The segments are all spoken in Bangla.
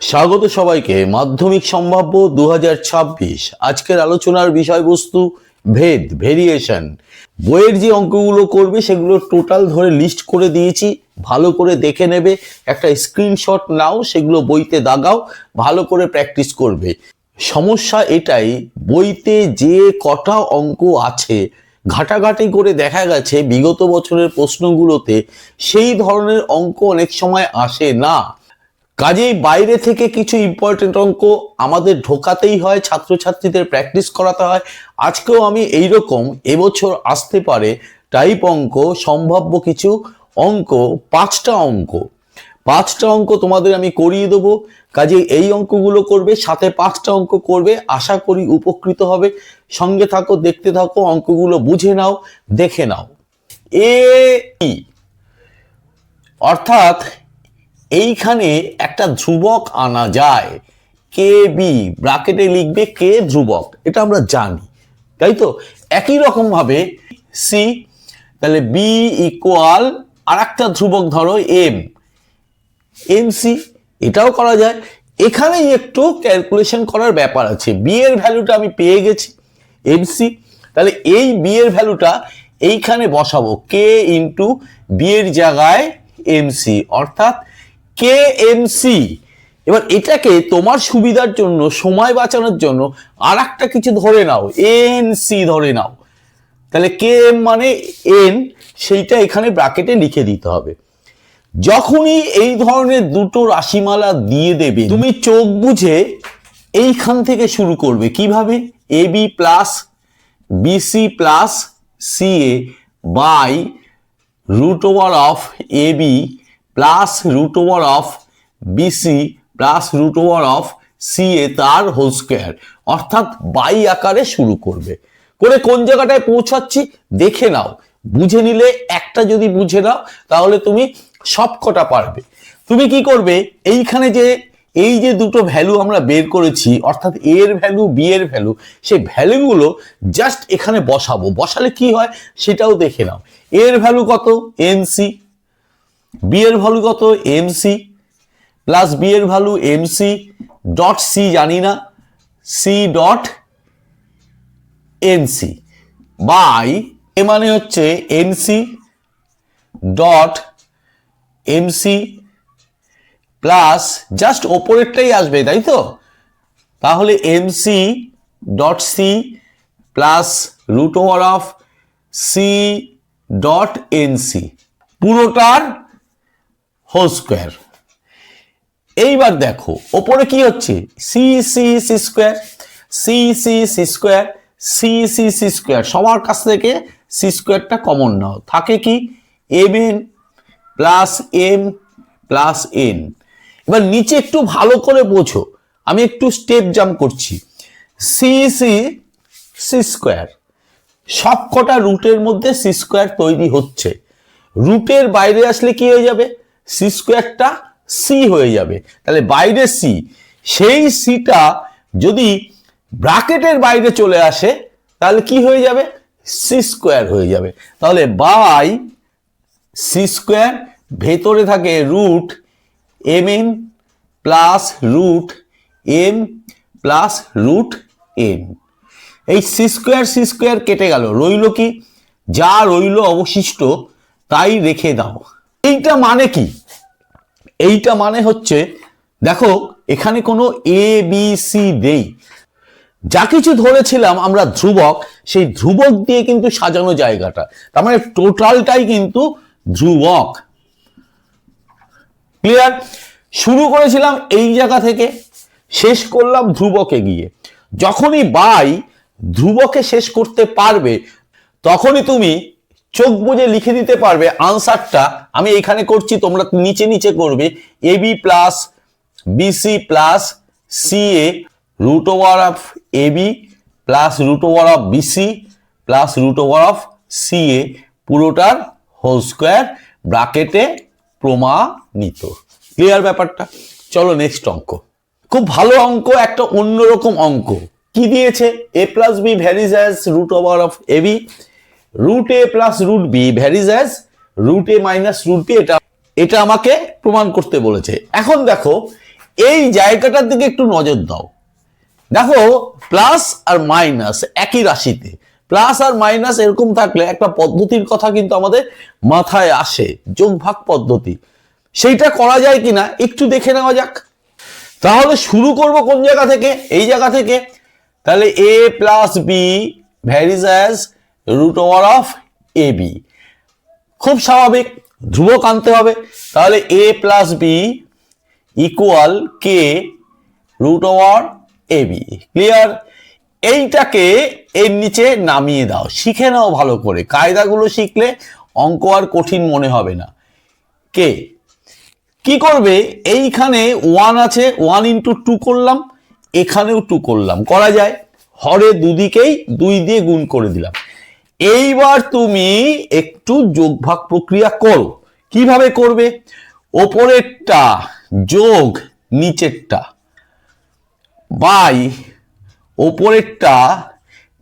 স্বাগত সবাইকে মাধ্যমিক সম্ভাব্য দু হাজার ছাব্বিশ আজকের আলোচনার বিষয়বস্তু ভেদ ভেরিয়েশন বইয়ের যে অঙ্কগুলো করবে সেগুলো টোটাল ধরে লিস্ট করে দিয়েছি, ভালো করে দেখে নেবে, একটা স্ক্রিনশট নাও, সেগুলো বইতে দাগাও, ভালো করে প্র্যাকটিস করবে। সমস্যা এটাই, বইতে যে কটা অঙ্ক আছে, ঘাটাঘাটি করে দেখা গেছে বিগত বছরের প্রশ্নগুলোতে সেই ধরনের অঙ্ক অনেক সময় আসে না। কাজেই বাইরে থেকে কিছু ইম্পর্টেন্ট অঙ্ক আমাদের ঢোকাতেই হয়, ছাত্রছাত্রীদের প্র্যাকটিস করাতে হয়। আজকেও আমি এই রকম এবছর আসতে পারে টাইপ অঙ্ক, সম্ভাব্য কিছু অঙ্ক, পাঁচটা অঙ্ক। পাঁচটা অঙ্ক তোমাদের আমি করিয়ে দেবো। কাজে এই অঙ্কগুলো করবে, সাথে পাঁচটা অঙ্ক করবে, আশা করি উপকৃত হবে। সঙ্গে থাকো, দেখতে থাকো, অঙ্কগুলো বুঝে নাও, দেখে নাও। এ অর্থাৎ এইখানে একটা ধ্রুবক আনা যায়। কে বি ব্রাকেটে লিখবে কে ধ্রুবক। এটা আমরা জানি, তাই তো? একই রকম ভাবে সি তাহলে বি ইকুয়াল আর একটা ধ্রুবক ধরো এম এম সি এটাও করা যায়। এখানেই একটু ক্যালকুলেশন করার ব্যাপার আছে। বি এর ভ্যালুটা আমি পেয়ে গেছি এম সি তাহলে এই বি এর ভ্যালুটা এইখানে বসাবো কে ইন্টু বি এর জায়গায় এম সি অর্থাৎ কে এমসি এবার এটাকে তোমার সুবিধার জন্য, সময় বাঁচানোর জন্য আর একটা কিছু ধরে নাও এন সি ধরে নাও। তাহলে কে এম মানে এন সেইটা এখানে ব্রাকেটে লিখে দিতে হবে। যখনই এই ধরনের দুটো রাশিমালা দিয়ে দেবে, তুমি চোখ বুঝে এইখান থেকে শুরু করবে। কীভাবে? A B plus BC plus C A by root over of A B plus root over of BC plus root over of C A তার হোল স্কোয়ার অর্থাৎ বাই আকারে শুরু করবে। করে কোন জায়গাটায় পৌঁছাচ্ছি, দেখে নাও। বুঝে নিলে একটা যদি বুঝে নাও, তাহলে তুমি সব কটা পারবে। তুমি কি করবে? এইখানে যে, এই যে দুটো ভ্যালু আমরা বের করেছি, অর্থাৎ এ এর ভ্যালু বি এর ভ্যালু সেই ভ্যালুগুলো জাস্ট এখানে বসাবো। বসালে কি হয়? সেটাও দেখে নাও। এর ভ্যালু কত? এনসি বি এর ভ্যালু কত? এমসি প্লাস বি এর ভ্যালু এমসি ডট সি জানি না। C dot NC by A মানে হচ্ছে NC dot MC plus just ওপরেরটাই আসবে, তাই তো? তাহলে MC dot C plus root over of C dot NC পুরোটার হোল স্কোয়ার। এইবার দেখো, ওপরে কি হচ্ছে? C C C square C C C square C C C square. সবার কাছ থেকে সি স্কোয়ারটা কমন নাও। থাকে কি? M N plus M plus N এবার নিচে একটু ভালো করে বোঝো। আমি একটু স্টেপ জাম্প করছি। C C C square. সব কটা রুটের মধ্যে সি স্কোয়ার তৈরি হচ্ছে। রুটের বাইরে আসলে কি হয়ে যাবে? সি স্কোয়ারটা সি হয়ে যাবে। তাহলে বাইরে সি সেই সিটা যদি ব্রাকেটের বাইরে চলে আসে, তাহলে কি হয়ে যাবে? সি স্কোয়ার হয়ে যাবে। তাহলে বাই সি স্কোয়ার ভেতরে থাকে root M N plus root M plus root N এই সি স্কোয়ার সি স্কোয়ার কেটে গেল, রইল কি? যা রইল অবশিষ্ট, তাই রেখে দাও। এইটা মানে কি? এইটা মানে হচ্ছে, দেখো, এখানে কোনো এ বি সি দেই যা কিছু ধরেছিলাম আমরা ধ্রুবক, সেই ধ্রুবক দিয়ে কিন্তু সাজানো জায়গাটা। তার মানে টোটালটাই কিন্তু ধ্রুবক। ক্লিয়ার শুরু করেছিলাম এই জায়গা থেকে, শেষ করলাম ধ্রুবকে গিয়ে। যখনই বাই ধ্রুবকে শেষ করতে পারবে, তখনই তুমি চোখ বুঝে লিখে দিতে পারবে আনসারটা আমি এখানে করছি, তোমরা নিচে নিচে করবে। A B plus BC plus C A root over of A B plus root over of BC plus root over of C A পুরোটার হোল স্কোয়ার ব্রাকেটে প্রমাণিত। ক্লিয়ার ব্যাপারটা? চলো নেক্সট অঙ্ক। খুব ভালো অঙ্ক, একটা অন্যরকম অঙ্ক। কি দিয়েছে? A plus B varies as root over of A B root A plus root B varies as root A minus root B এটা এটা আমাকে প্রমাণ করতে বলেছে। এখন দেখো, এই জায়গাটার দিকে একটু নজর দাও। দেখো প্লাস আর মাইনাস একই রাশিতে। প্লাস আর মাইনাস এরকম থাকলে একটা পদ্ধতির কথা কিন্তু আমাদের মাথায় আসে, যোগ ভাগ পদ্ধতি। সেইটা করা যায় কিনা একটু দেখে নেওয়া যাক। তাহলে শুরু করব কোন জায়গা থেকে? এই জায়গা থেকে। তাহলে A plus B varies as root over of A B খুব স্বাভাবিক, ধ্রুবক আনতে হবে। তাহলে A plus B equal K root over A B clear এইটাকে এর নিচে নামিয়ে দাও। শিখে নাও ভালো করে। কায়দাগুলো শিখলে অঙ্ক আর কঠিন মনে হবে না। কে কি করবে? এইখানে ওয়ান আছে ওয়ান ইন্টু টু করলাম, এখানেও টু করলাম। করা যায়। হরে দুদিকেই দুই দিয়ে গুণ করে দিলাম। এইবার তুমি একটু যোগভাগ প্রক্রিয়া করো। কীভাবে করবে? ওপরেরটা যোগ, নিচেরটা। বাই, ওপরেরটা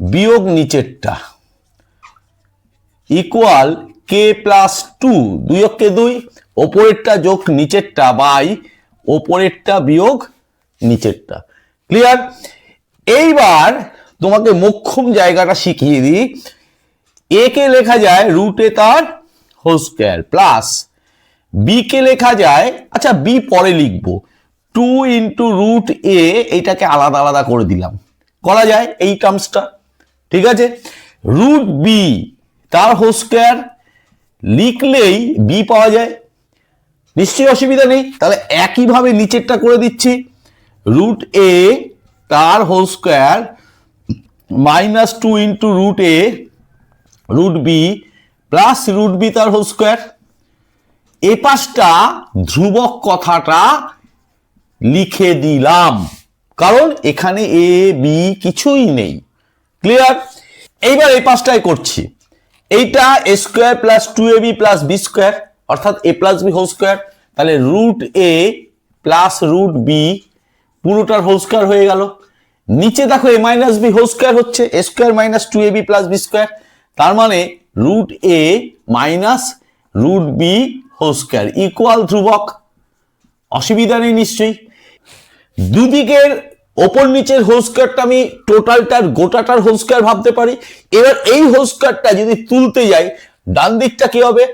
বিয়োগ, নিচেরটা। ইকুয়াল কে প্লাস টু দুই অক্ষে দুই, ওপরেরটা যোগ, নিচেরটা বাই, ওপরেরটা বিয়োগ, নিচেরটা। ক্লিয়ার এইবার তোমাকে মোক্ষম জায়গাটা শিখিয়ে দিই। এ কে লেখা যায় রুটে তার হোল স্কোয়ার প্লাস বি কে লেখা যায় আচ্ছা বি পরে লিখব। টু ইন্টু রুট এ এইটাকে আলাদা আলাদা করে দিলাম। করা যায় এই টার্মসটা ঠিক আছে? রুট বি তার হোল স্কোয়ার লিখলেই বি পাওয়া যায়। নিশ্চয়ই অসুবিধা নেই, তাহলে একইভাবে নিচেরটা করে দিচ্ছি। রুট এ তার whole square minus two into root A root B plus root B তার হোল স্কোয়ার। এ পাশটা ধ্রুবক কথাটা লিখে দিলাম, কারণ এখানে এ, বি কিছুই নেই। ক্লিয়ার এইবার এই পাশটাই করছি। এইটা A square plus two A B plus B square, অর্থাৎ A plus B whole square. তাহলে root A plus root B পুরোটার হোল স্কোয়ার হয়ে গেল। নিচে দেখো A minus B whole square হচ্ছে, A square minus two A B plus B square. তার মানে root A minus root B whole square equal ধ্রুবক। অসুবিধা নেই নিশ্চয়ই। দুদিকের ওপর নিচের হোল স্কোয়ারটা আমি টোটালটার গোটাটার হোল স্কোয়ার ভাবতে পারি। এবার এই হোল স্কোয়ারটা যদি তুলতে যাই, ডান দিকটা কি হবে?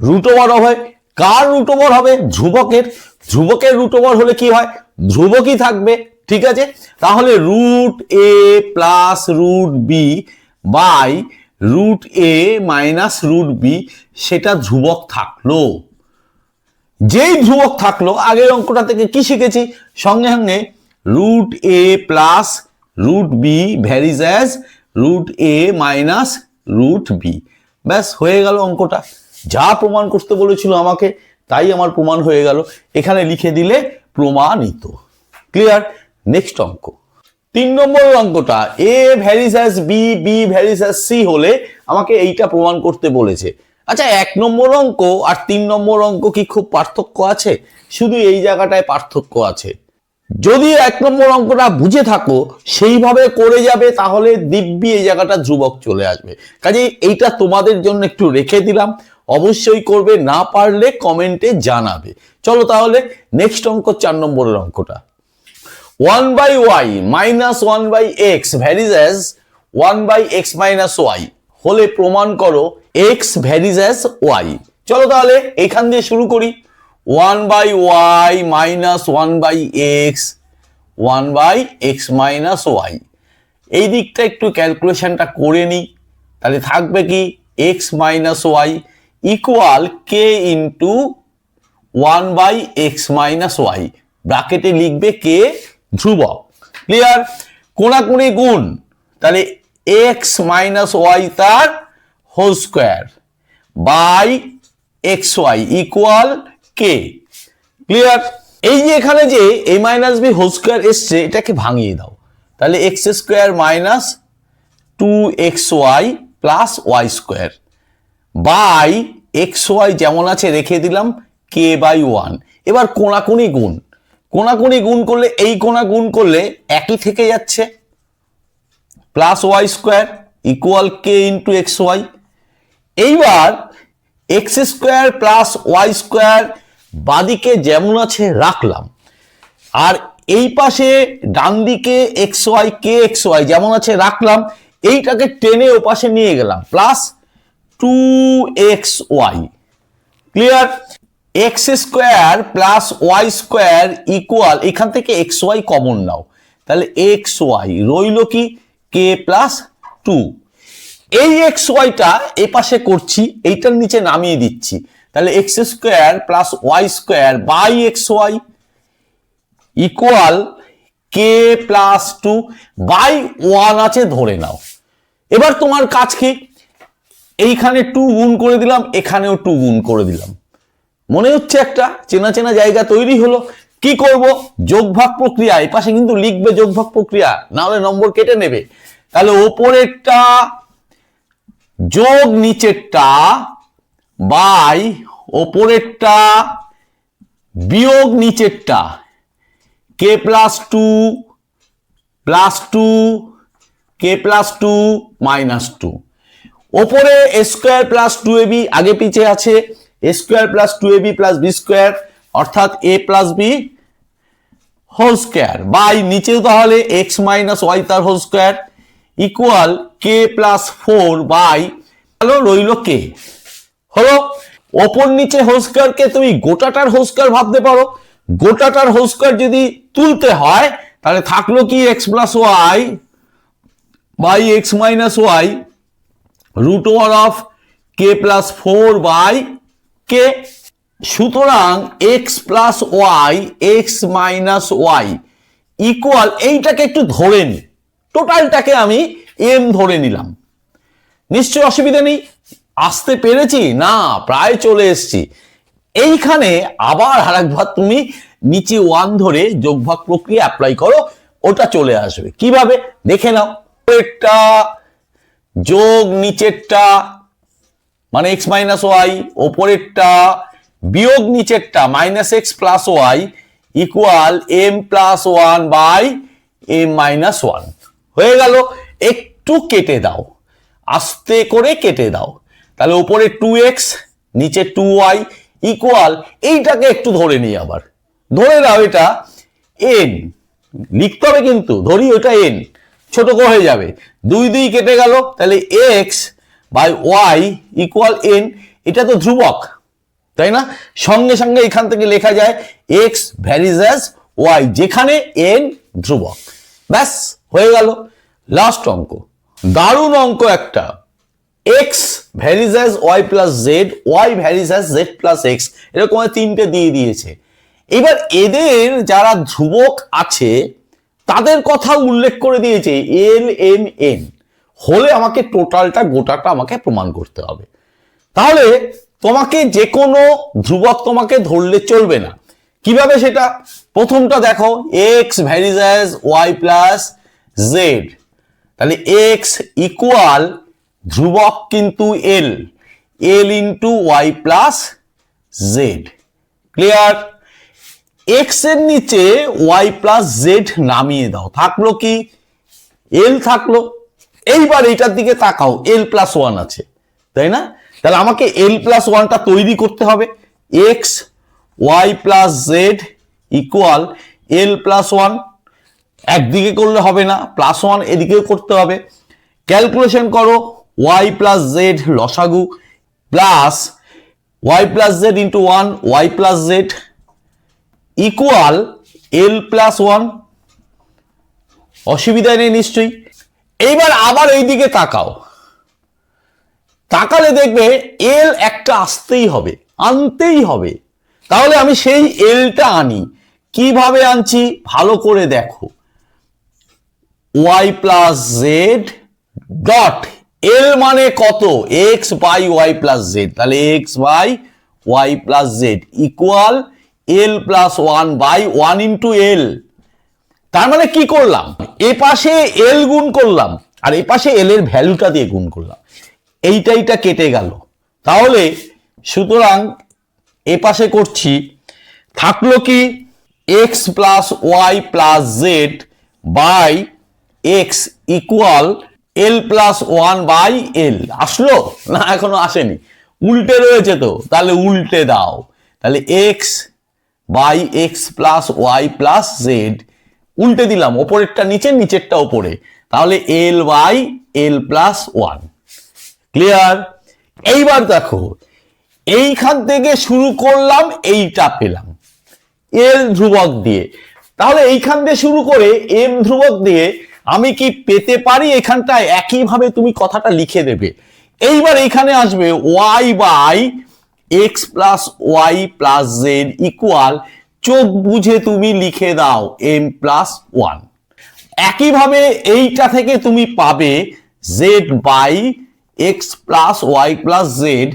রুট ওভার হবে। কার রুট ওভার হবে? ধ্রুবকের। ধ্রুবকের রুট ওভার হলে কি হয়? ধ্রুবকই থাকবে, ঠিক আছে? তাহলে root A plus root B by root A minus root B সেটা ধ্রুবক থাকল। যেই ধ্রুবক থাকল, আগের অঙ্কটা থেকে কি শিখেছি? সঙ্গে সঙ্গে root A plus root B varies as root A minus root B ব্যাস, হয়ে গেল অঙ্কটা। যা প্রমাণ করতে বলেছিল আমাকে, তাই আমার প্রমাণ হয়ে গেল। এখানে লিখে দিলে প্রমাণিত। ক্লিয়ার নেক্সট অঙ্ক। তিন নম্বর অঙ্কটা A as B B as C হলে আমাকে এইটা প্রমাণ করতে বলেছে। আচ্ছা এক নম্বর অঙ্ক আর তিন নম্বর অঙ্ক কি খুব পার্থক্য আছে? শুধু এই জায়গাটায় পার্থক্য আছে। যদি এক নম্বর অঙ্কটা বুঝে থাকো, সেইভাবে করে যাবে, তাহলে দিব্যি এই জায়গাটা ধ্রুবক চলে আসবে। কাজে এইটা তোমাদের জন্য একটু রেখে দিলাম। অবশ্যই করবে, না পারলে কমেন্টে জানাবে। চলো তাহলে নেক্সট অঙ্ক, চার নম্বরের অঙ্কটা। One by Y minus one by X varies as one by X minus Y হলে প্রমাণ করো এক্স ভ্যারিজ অ্যাজ ওয়াই চলো তাহলে এখান দিয়ে শুরু করি। One by Y minus one by X one by X minus Y এই দিকটা একটু ক্যালকুলেশনটা করে নিই। তাহলে থাকবে কি? X minus Y equal K into one by X minus Y ব্রাকেটে লিখবে কে ধ্রুবক। ক্লিয়ার কোনাকুনি গুণ, তাহলে এক্স মাইনাস ওয়াই তার whole square by X Y equal K clear এই যে এখানে যে A minus B whole square এসছে, এটাকে ভাঙিয়ে দাও। তাহলে X square minus two X Y plus Y square by X Y যেমন আছে রেখে দিলাম কে বাই ওয়ান এবার কোনাকুনি গুণ কোনাকুনি গুণ করলে, এই কোনা গুণ করলে একই থেকে যাচ্ছে। Plus Y square equal K into X Y এইবার X square plus Y square বাদিকে যেমন আছে রাখলাম। আর এই পাশে ডান দিকে এক্স ওয়াই কে এক্স ওয়াই যেমন আছে রাখলাম, এইটাকে টেনে ও পাশে নিয়ে গেলাম। Plus two X Y. Clear? X square plus Y square equal এখান থেকে এক্স ওয়াই কমন নাও। তাহলে এক্স ওয়াই রইল কি? কে প্লাস টু এই এক্স ওয়াইটা এ পাশে করছি, এইটার নিচে নামিয়ে দিচ্ছি। তাহলে X square plus Y square by X Y equal K plus two by one আছে, ধরে নাও। এবার তোমার কাজ কি? এইখানে টু গুণ করে দিলাম, এখানেও টু গুণ করে দিলাম। মনে হচ্ছে একটা চেনা চেনা জায়গা তৈরি হলো। কি করব? যোগভাগ প্রক্রিয়া, এই পাশে কিন্তু লিখবে যোগভাগ প্রক্রিয়া, না হলে নম্বর কেটে নেবে। তাহলে ওপরেরটা, যোগ নিচেরটা বাই ওপরেরটা, বিয়োগ নিচেরটা, K plus two plus two, K plus two, minus two. ওপরে square plus two A B, আগে পিছে আছে। Square plus two A B plus B square অর্থাৎ A plus B whole square by নিচেও তাহলে এক্স মাইনাস ওয়াই তার whole square equal K plus four by হলো রইল কে হলো ওপর নিচে হোল স্কোয়ারকে তুমি গোটাটার হোল স্কোয়ার ভাবতে পারো। গোটাটার হোল স্কোয়ার যদি তুলতে হয়, তাহলে থাকল কি X plus Y by X minus Y root over of K plus four by K? সুতরাং X plus Y X minus Y equal এইটাকে একটু ধরে নি। টোটালটাকে আমি এম ধরে নিলাম। নিশ্চয় অসুবিধা নেই? আসতে পেরেছি? না, প্রায় চলে এসছি। এইখানে আবার আরেকবার তুমি নিচে ওয়ান ধরে যোগভাগ প্রক্রিয়া অ্যাপ্লাই করো, ওটা চলে আসবে। কীভাবে? দেখে নাও। একটা যোগ নিচেরটা মানে এক্স মাইনাস ওয়াই ওপরেরটা, বিয়োগ নিচেরটা minus X plus Y equal M plus one by M minus one হয়ে গেল, একটু কেটে দাও, আস্তে করে কেটে দাও। তাহলে উপরে টু এক্স নিচে টু ওয়াই ইকুয়াল এইটাকে একটু ধরে নিই আবার। ধরে নাও এটা এন লিখতে হবে কিন্তু, ধরি ওটা এন ছোট হয়ে যাবে। দুই দুই কেটে গেল, তাহলে X by Y equal N এটা তো ধ্রুবক, তাই না? সঙ্গে সঙ্গে এখান থেকে লেখা যায় এক্স ভ্যারিজ অ্যাজ ওয়াই যেখানে এন ধ্রুবক। ব্যাস, হয়ে গেল। লাস্ট অঙ্ক। দারুণ অঙ্ক একটা। X varies as Y plus Z Y varies as Z plus X এরকম তিনটে দিয়ে দিয়েছে। এবার এদের যারা ধ্রুবক আছে, তাদের কথা উল্লেখ করে দিয়েছে এল এম এন হলে আমাকে টোটালটা, গোটাটা আমাকে প্রমাণ করতে হবে। তাহলে তোমাকে যে কোনো ধ্রুবক তোমাকে ধরলে চলবে না। কীভাবে সেটা? প্রথমটা দেখো X varies as Y plus Z তাহলে এক্স ইকুয়াল ধ্রুবক কিন্তু L L into Y plus Z clear এক্সের নিচে ওয়াই প্লাস জেড নামিয়ে দাও। থাকল কি? এল থাকল। এইবার এইটার দিকে তাকাও এল প্লাস ওয়ান আছে, তাই না? তাহলে আমাকে এল প্লাস ওয়ানটা তৈরি করতে হবে। X Y plus Z equal L plus one একদিকে করলে হবে না প্লাস ওয়ান এদিকেও করতে হবে। ক্যালকুলেশন করো ওয়াই প্লাস জেড লসাগু plus Y plus Z into one Y plus Z equal L plus one অসুবিধা নেই নিশ্চয়ই। এইবার আবার এই দিকে তাকাও। তাকালে দেখবে এল একটা আসতেই হবে, আনতেই হবে। তাহলে আমি সেই এলটা আনি। কীভাবে আনছি? ভালো করে দেখো। Y plus z dot l মানে কত? X by y plus z তাহলে x by y plus z equal l plus one by one into l তার মানে কি করলাম? এ পাশে এল গুণ করলাম, আর এ পাশে এল এর ভ্যালুটা দিয়ে গুণ করলাম। এইটা এইটা কেটে গেল। তাহলে সুতরাং এ পাশে করছি, থাকল কি x plus y plus z by x equal l plus one by l আসলো? না, এখনও আসেনি। উল্টে রয়েছে তো, তাহলে উল্টে দাও। তাহলে x by x plus y plus z উল্টে দিলাম, ওপরেরটা নিচে, নিচেরটা ওপরে। তাহলে l y l plus one clear এইবার দেখো, এইখান থেকে শুরু করলাম, এইটা পেলাম। এল ধ্রুবক দিয়ে। তাহলে এইখান দিয়ে শুরু করে এম ধ্রুবক দিয়ে আমি কি পেতে পারি? এখানটায় একইভাবে তুমি কথাটা লিখে দেবে। এইবার এইখানে আসবে y by x plus y plus z equal চোখ বুঝে তুমি লিখে দাও এম প্লাস ওয়ান একইভাবে এইটা থেকে তুমি পাবে z by x plus y plus z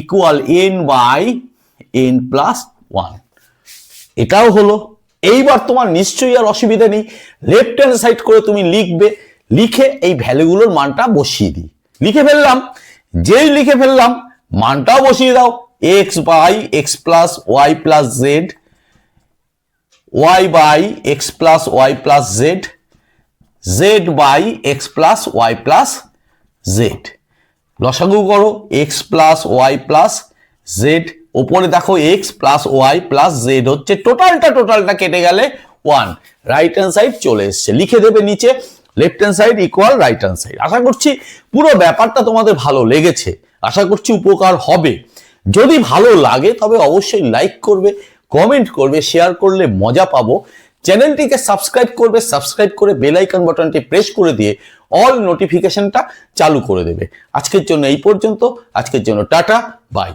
equal n by n plus one এটাও হলো। এইবার তোমার নিশ্চয়ই আর অসুবিধা নেই। লেফট হ্যান্ড সাইড করে তুমি লিখবে। লিখে এই ভ্যালুগুলোর মানটা বসিয়ে দিই। লিখে ফেললাম। যেই লিখে ফেললাম, মানটাও বসিয়ে দাও। X by x plus y plus z y by x plus y plus z z by x plus y plus z লসাগু করো x plus y plus z ওপরে দেখো x plus y plus z হচ্ছে টোটালটা টোটালটা কেটে গেলে ওয়ান রাইট হ্যান্ড সাইড চলে এসছে। লিখে দেবে নিচে left hand side equal right hand side আশা করছি পুরো ব্যাপারটা তোমাদের ভালো লেগেছে। আশা করছি উপকার হবে। যদি ভালো লাগে তবে অবশ্যই লাইক করবে। কমেন্ট করবে শেয়ার করলে মজা পাবো। চ্যানেলটিকে সাবস্ক্রাইব করবে সাবস্ক্রাইব করে বেলাইকন বাটনটি প্রেস করে দিয়ে অল নোটিফিকেশনটা চালু করে দেবে। আজকের জন্য এই পর্যন্ত। আজকের জন্য টাটা বাই